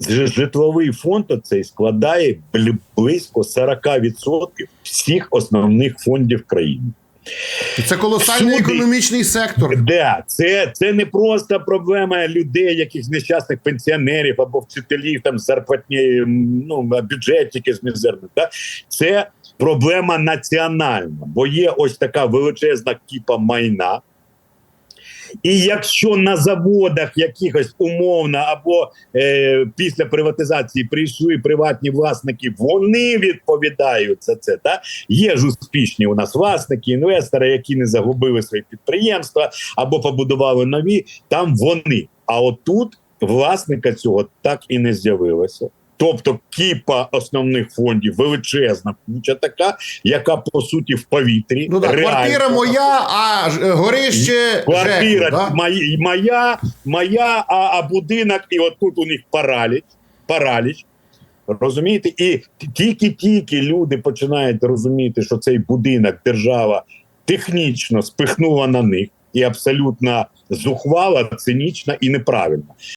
Ж- Житловий фонд оцей складає бл- близько 40% всіх основних фондів країни. Це колосальний Всюди. економічний сектор. Да, це, це не просто проблема людей, якихось нещасних пенсіонерів або вчителів там зарплатні, ну бюджетики з мізерних. Да? Це проблема національна, бо є ось така величезна кіпа майна. І якщо на заводах якихось умовно або е, після приватизації прийшли приватні власники, вони відповідають за це. Та? Є ж успішні у нас власники, інвестори, які не загубили свої підприємства або побудували нові, там вони. А отут власника цього так і не з'явилося. Тобто кіпа основних фондів величезна куча така, яка по суті в повітрі. Ну так, реально. квартира моя, а горище Квартира ЖЕКу, да? моя, моя, а, а будинок, і отут у них параліч, параліч. Розумієте? І тільки-тільки люди починають розуміти, що цей будинок держава технічно спихнула на них і абсолютно зухвала, цинічна і неправильна.